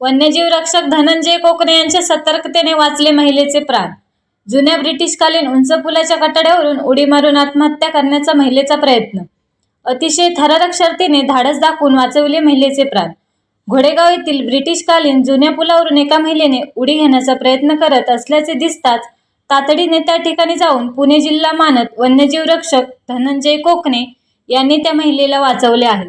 वन्यजीव रक्षक धनंजय कोकणे यांच्या सतर्कतेने वाचले महिलेचे प्राण. जुन्या ब्रिटिशकालीन उंच पुलाच्या कटाड्यावरून उडी मारून आत्महत्या करण्याचा महिलेचा प्रयत्न. अतिशय थरारक शर्तीने धाडस दाखवून वाचवले महिलेचे प्राण. घोडेगाव येथील ब्रिटिशकालीन जुन्या पुलावरून एका महिलेने उडी घेण्याचा प्रयत्न करत असल्याचे दिसताच तातडीने त्या ठिकाणी जाऊन पुणे जिल्हा मानत वन्यजीव रक्षक धनंजय कोकणे यांनी त्या महिलेला वाचवले आहे.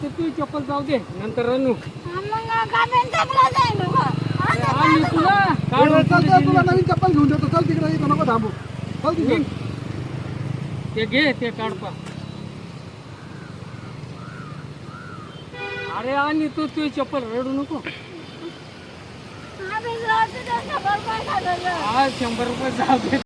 आता तू चप्पल जाऊ दे नंतर रणू. आम्ही तुला काढून तुला नवीन चप्पल घेऊन देतो. चल तिकडे इथं नको थांबू. चल तिकडे. ते घे ते काढपा अरे आणि तू तुझी चप्पल रडू नको. आज शंभर रुपये जाऊ दे.